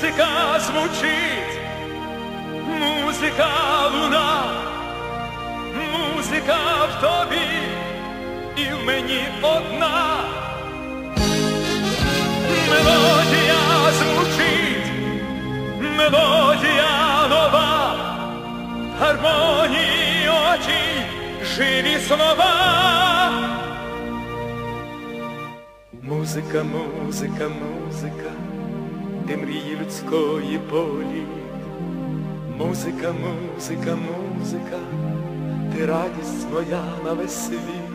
Музика звучить, музика луна, музика в тобі. І в мені одна. Мелодія звучить, мелодія нова, гармонії очі, живі слова. Музика, музика, музика, ти мрії людської полі. Музика, музика, музика, ти радість моя на весь світ.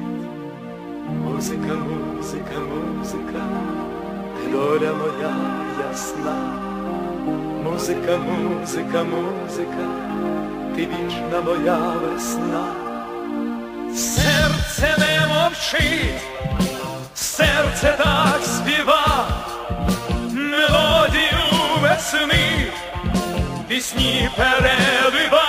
Музика, музика, музика, ти доля моя ясна. Музика, музика, музика, ти вічна моя весна. Серце не мовчить, серце так співа, весни, пісні перелива,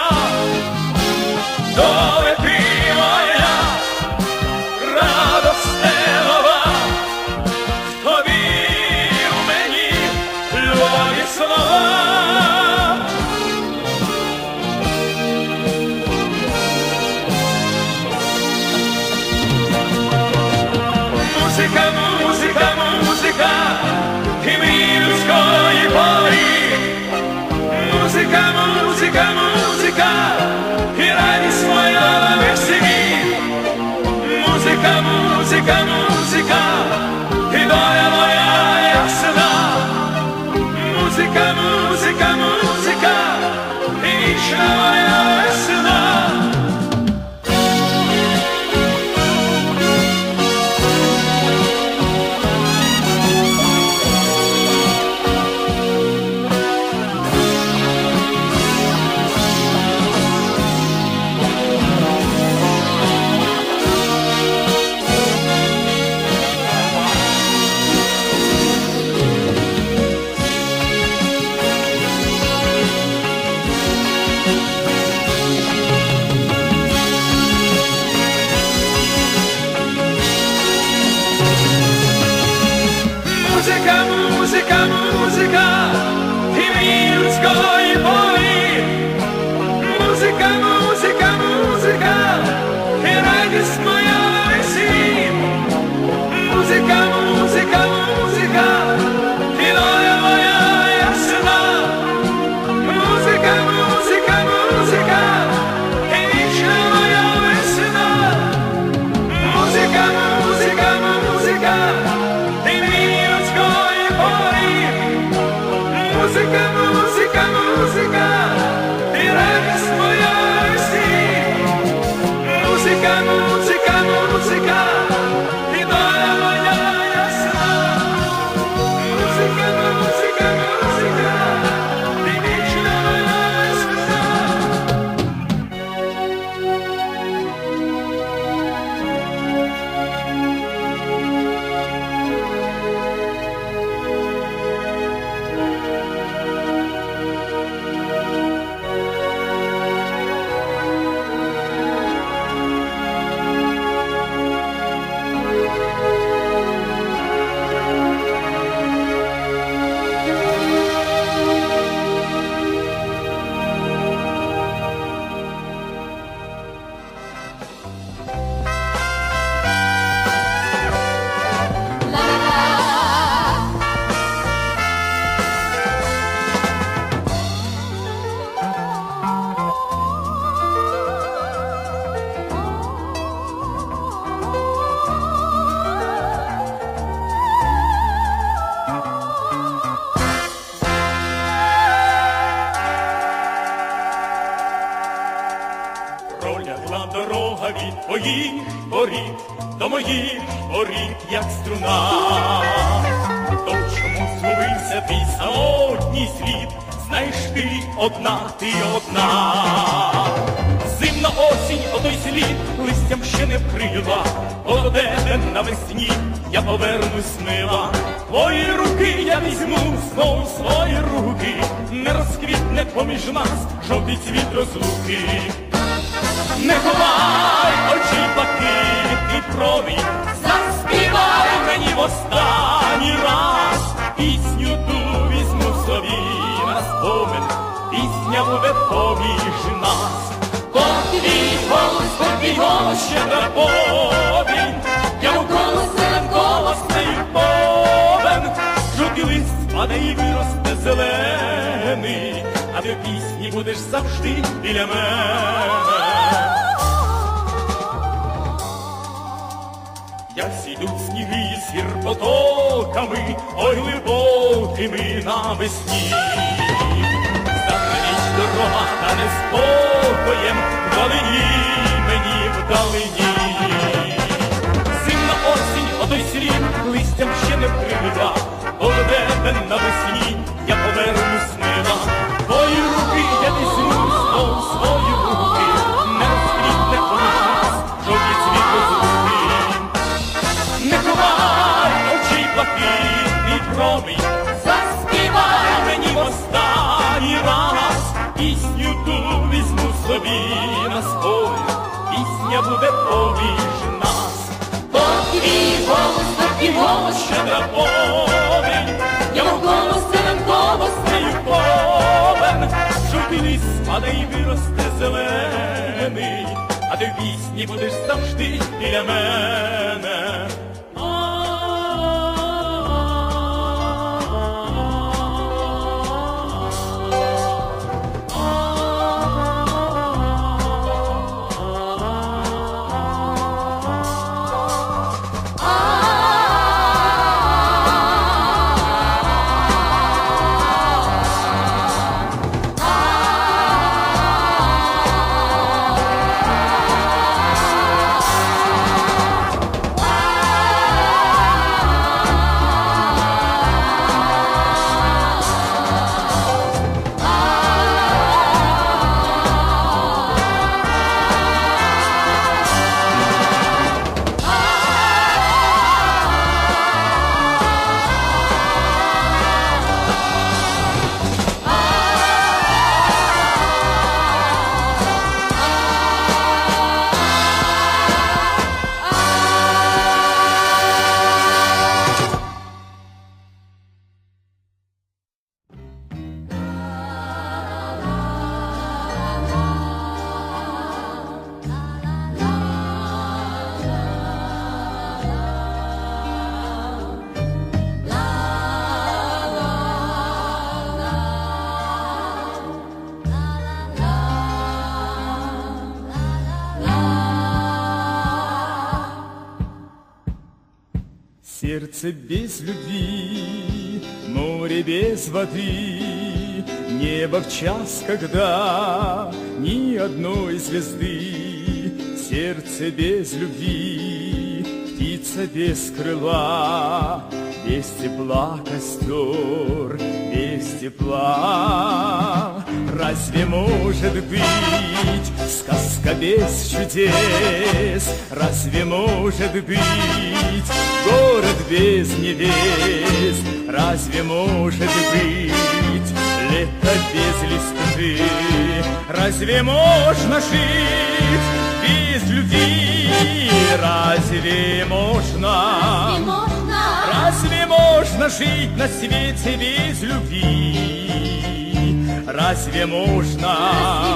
Музика, музика, музика, і людської полі. Пролягла дорога від твоїх воріт до моїх воріт, як струна. То чому згубився твій самотній слід, знаєш ти одна, ти одна. Зимна осінь, отой слід, листям ще не вкрила, тебе навесні я повернусь мила. Твої руки я візьму знову свої руки, не розквітне поміж нас жовтий цвіт розлуки. Не ховай очі блакитний промінь, заспівай мені в останній раз, пісню ту візьму собі. пісня буде поміж нас. От твій голос, от твій голос, щедра повінь, я у голос голос цей повен, жовтий лист спаде і виросте зелений, а ти в пісні будеш завжди біля мене. Гір потоками, ой глибокими навесні. Заграніть дорога та неспокоєм, вдалині мені вдалині. Зимна осінь, отой слід, листям ще не вкрила, Поведе навесні, візьму собі на пісня буде поміж нас. То твій голос, то твій голос, Щедра повінь, йому голос ранково нею повен, жовтий ліс спаде і виросте зелений, а ти в пісні будеш завжди біля мене. Сердце без любви, море без воды, Небо в час, когда ни одной звезды, Сердце без любви, птица без крыла, Без тепла костер, без тепла. Разве может быть сказка без чудес? Разве может быть город без небес? Разве может быть лето без листвы? Разве можно жить без любви? Разве можно? Разве можно жить на свете без любви? Разве можно?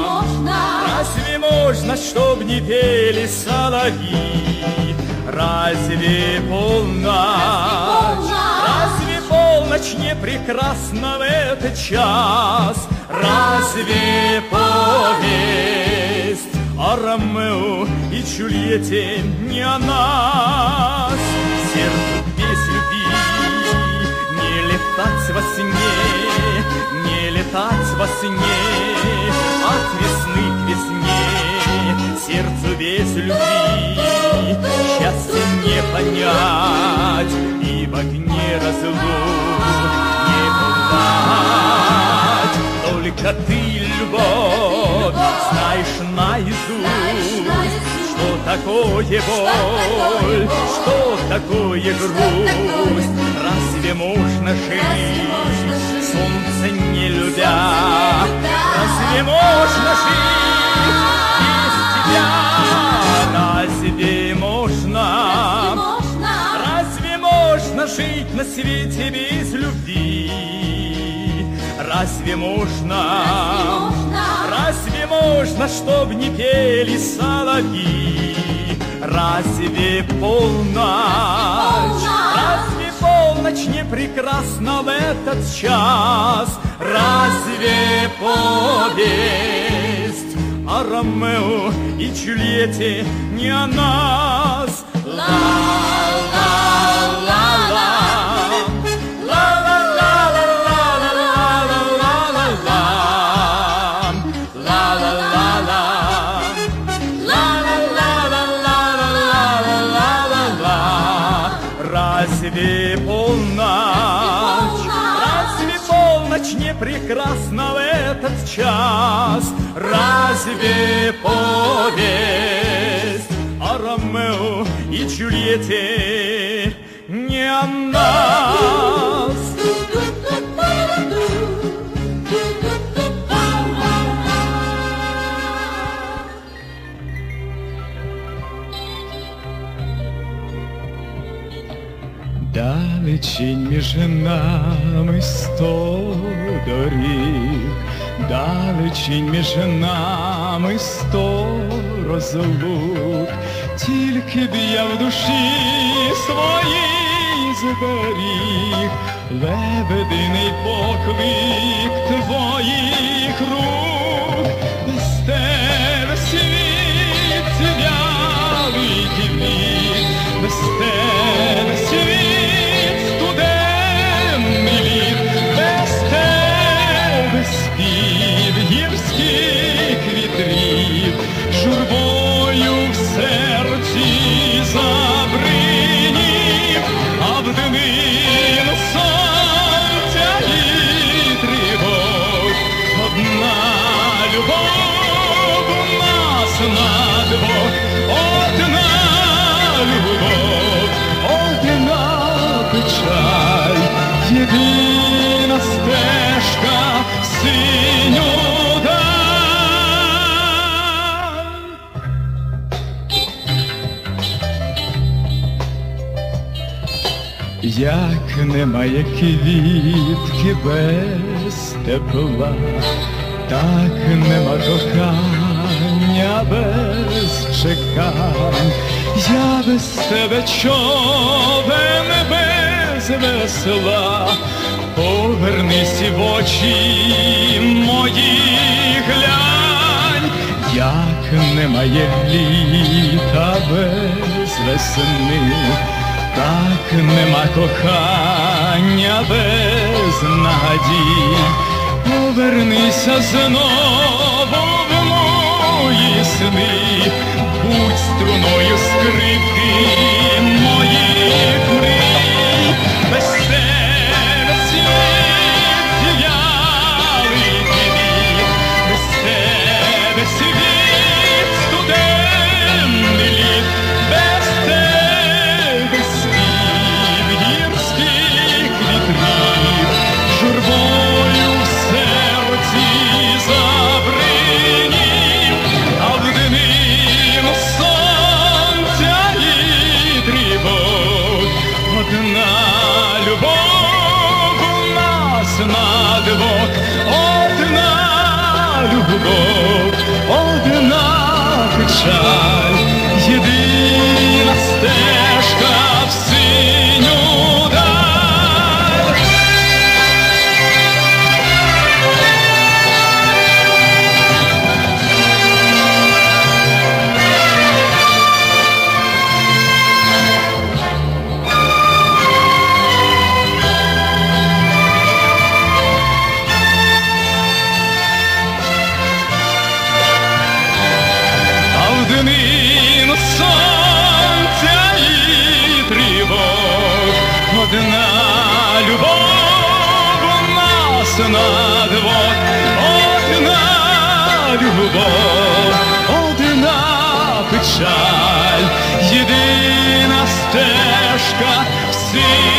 можна, Разве можно, чтоб не пели соловьи? Разве полночь? Разве полночь не прекрасна в этот час? Разве повесть о Ромео и Джульетте не о нас? Не летать во сне, не летать во сне, от весны к весне, сердцу без любви счастье не понять, и в огне разлук не бывать. Только ты, любовь, знаешь наизусть, что такое боль, что такое грусть, разве можно жить, солнце не любя, разве можно жить без тебя, разве можно, разве можно? Жить на свете без любви? Разве можно, разве можно, чтоб не пели соловьи? Разве полночь, разве полночь не прекрасна в этот час? Разве повесть о Ромео и Джульетте не о нас? Разве не прекрасна в этот час? Разве повесть о Ромео и Джульетте не о Далечінь між нами сто доріг, далечінь між нами сто розлук, тільки б я в душі своїй зберіг, лебединий поклик твоїх нас на двох, одна любов, одна печаль, єдина стежка синю. Як немає квітки без тепла, так нема кохання без чекань. Я без тебе човен без весла, повернись в очі мої глянь, як немає літа без весни. Так нема кохання без надій, повернися знову мої сни, будь струною скрипки любов, одна печаль, одна любов у нас на двох, одна любов, одна печаль, єдина стежка всіх.